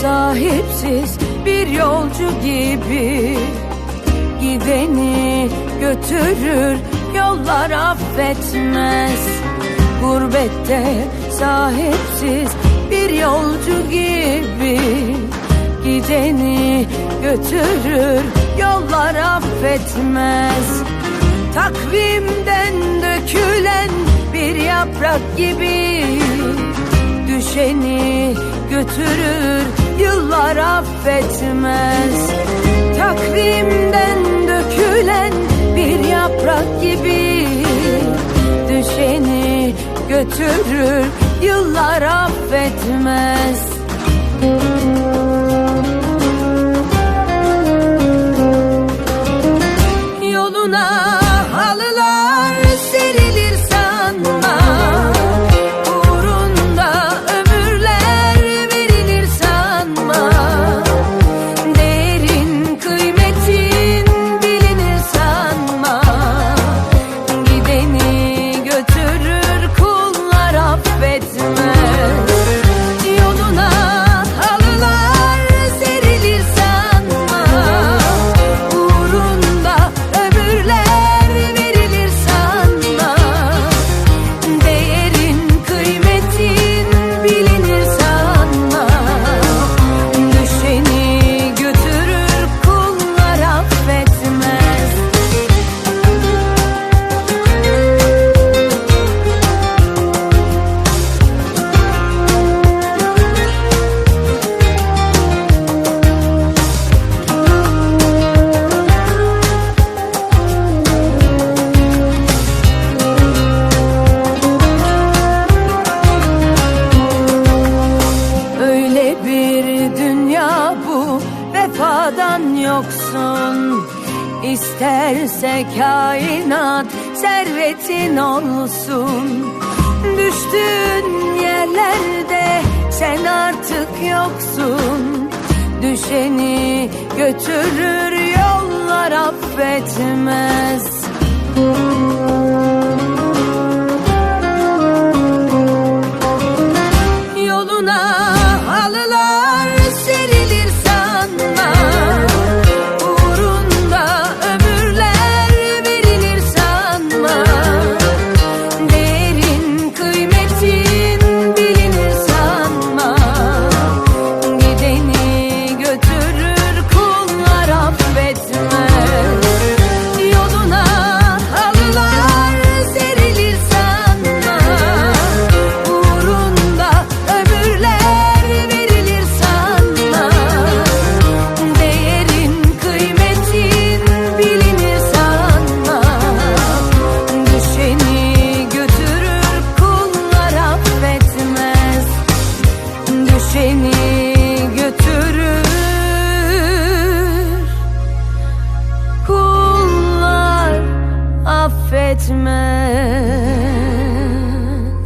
Sahipsiz bir yolcu gibi Gideni götürür yollar affetmez. Gurbette sahipsiz bir yolcu gibi Gideni götürür yollar affetmez. Takvimden dökülen bir yaprak gibi Düşeni götürür yıllar affetmez. Takvimden dökülen bir yaprak gibi Düşeni götürür yıllar affetmez. Yoluna Bir dünya bu vefadan yoksun. İsterse kainat servetin olsun. Düştüğün yerlerde sen artık yoksun. Düşeni götürür yollar affetmez. Yoluna alır to my